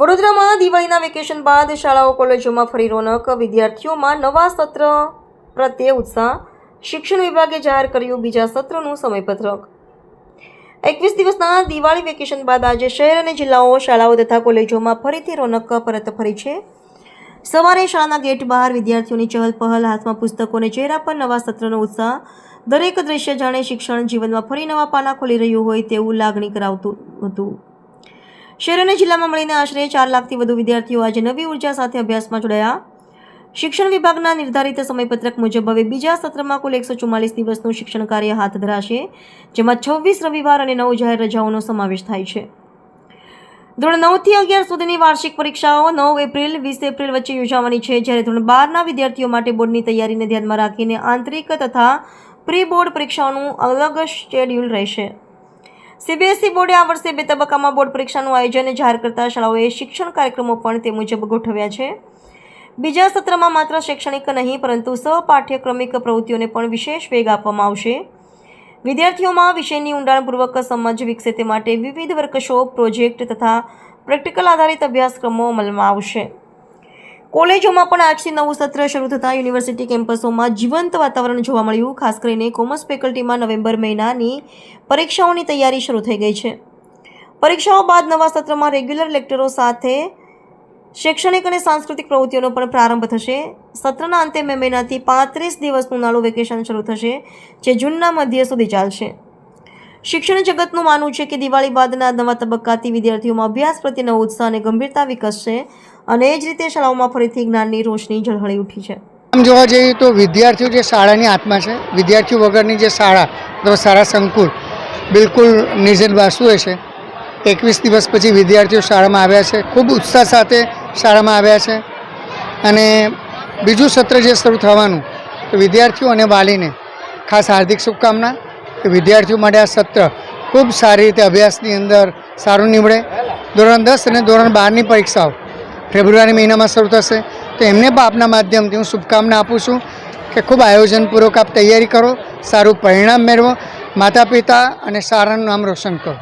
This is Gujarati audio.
વડોદરામાં દિવાળીના વેકેશન બાદ શાળાઓ, કોલેજોમાં ફરી રોનક. વિદ્યાર્થીઓમાં નવા સત્ર પ્રત્યે ઉત્સાહ. શિક્ષણ વિભાગે જાહેર કર્યું બીજા સત્રનું સમયપત્રક. એકવીસ દિવસના દિવાળી વેકેશન બાદ આજે શહેર અને જિલ્લાઓ, શાળાઓ તથા કોલેજોમાં ફરીથી રોનક પરત ફરી છે. સવારે શાળાના ગેટ બહાર વિદ્યાર્થીઓની ચહલ પહલ, હાથમાં પુસ્તકોને ચહેરા પર નવા સત્રનો ઉત્સાહ. દરેક દ્રશ્ય જાણે શિક્ષણ જીવનમાં ફરી નવા પાના ખોલી રહ્યું હોય તેવું લાગણી કરાવતું હતું. શહેર અને જિલ્લામાં મળીને આશરે ચાર લાખથી વધુ વિદ્યાર્થીઓ આજે નવી ઊર્જા સાથે અભ્યાસમાં જોડાયા. શિક્ષણ વિભાગના નિર્ધારિત સમયપત્રક મુજબ હવે બીજા સત્રમાં કુલ એકસો ચુમ્માલીસ દિવસનું શિક્ષણ કાર્ય હાથ ધરાશે, જેમાં છવ્વીસ રવિવાર અને નવ જાહેર રજાઓનો સમાવેશ થાય છે. ધોરણ નવથી અગિયાર સુધીની વાર્ષિક પરીક્ષાઓ નવ એપ્રિલ, વીસ એપ્રિલ વચ્ચે યોજાવાની છે. જ્યારે ધોરણ બારના વિદ્યાર્થીઓ માટે બોર્ડની તૈયારીને ધ્યાનમાં રાખીને આંતરિક તથા પ્રી બોર્ડ પરીક્ષાઓનું અલગ શેડ્યુલ રહેશે. સીબીએસઈ બોર્ડે આ વર્ષે બે તબક્કામાં બોર્ડ પરીક્ષાનું આયોજન જાહેર કરતા શાળાઓએ શિક્ષણ કાર્યક્રમો પણ તે મુજબ ગોઠવ્યા છે. બીજા સત્રમાં માત્ર શૈક્ષણિક નહીં, પરંતુ સહપાઠ્યક્રમિક પ્રવૃત્તિઓને પણ વિશેષ વેગ આપવામાં આવશે. વિદ્યાર્થીઓમાં વિષયની ઊંડાણપૂર્વક સમજ વિકસે તે માટે વિવિધ વર્કશોપ, પ્રોજેક્ટ તથા પ્રેક્ટિકલ આધારિત અભ્યાસક્રમો અમલમાં આવશે. કોલેજોમાં પણ આજથી નવું સત્ર શરૂ થતાં યુનિવર્સિટી કેમ્પસોમાં જીવંત વાતાવરણ જોવા મળ્યું, ખાસ કરીને કોમર્સ ફેકલ્ટીમાં નવેમ્બર મહિનાની પરીક્ષાઓની તૈયારી શરૂ થઈ ગઈ છે. પરીક્ષાઓ બાદ નવા સત્રમાં રેગ્યુલર લેક્ચરો સાથે શૈક્ષણિક અને સાંસ્કૃતિક પ્રવૃત્તિઓનો પણ પ્રારંભ થશે. સત્રના અંતે મે મહિનાથી પાંત્રીસ દિવસનું નાળું વેકેશન શરૂ થશે, જે જૂનના મધ્ય સુધી ચાલશે. શિક્ષણ જગતનું માનવું છે કે દિવાળી બાદના નવા તબક્કાથી વિદ્યાર્થીઓમાં અભ્યાસ પ્રત્યે નવો ઉત્સાહ અને ગંભીરતા વિકસશે અને એ જ રીતે શાળાઓમાં ફરીથી જ્ઞાનની રોશની ઝળહળી ઉઠી છે. આમ જોવા જઈએ તો વિદ્યાર્થીઓ જે શાળાની આત્મા છે, વિદ્યાર્થીઓ વગરની જે શાળા અથવા શાળા સંકુલ બિલકુલ નિર્જન વાસુએ છે. એકવીસ દિવસ પછી વિદ્યાર્થીઓ શાળામાં આવ્યા છે. ખૂબ ઉત્સાહ સાથે શાળામાં આવ્યા છે. અને બીજું સત્ર જે શરૂ થવાનું તો વિદ્યાર્થીઓ અને વાલીને ખાસ હાર્દિક શુભકામના. કે વિદ્યાર્થીઓ માટે આ સત્ર ખૂબ સારી રીતે અભ્યાસની અંદર સારું નીવડે. ધોરણ દસ અને ધોરણ બારની પરીક્ષાઓ ફેબ્રુઆરી મહિનામાં શરૂ થશે. તો એમને પણ આપના માધ્યમથી હું શુભકામના આપું છું કે ખૂબ આયોજનપૂર્વક આપ તૈયારી કરો, સારું પરિણામ મેળવો. માતા પિતા અને શાળાનું નામ રોશન કરો.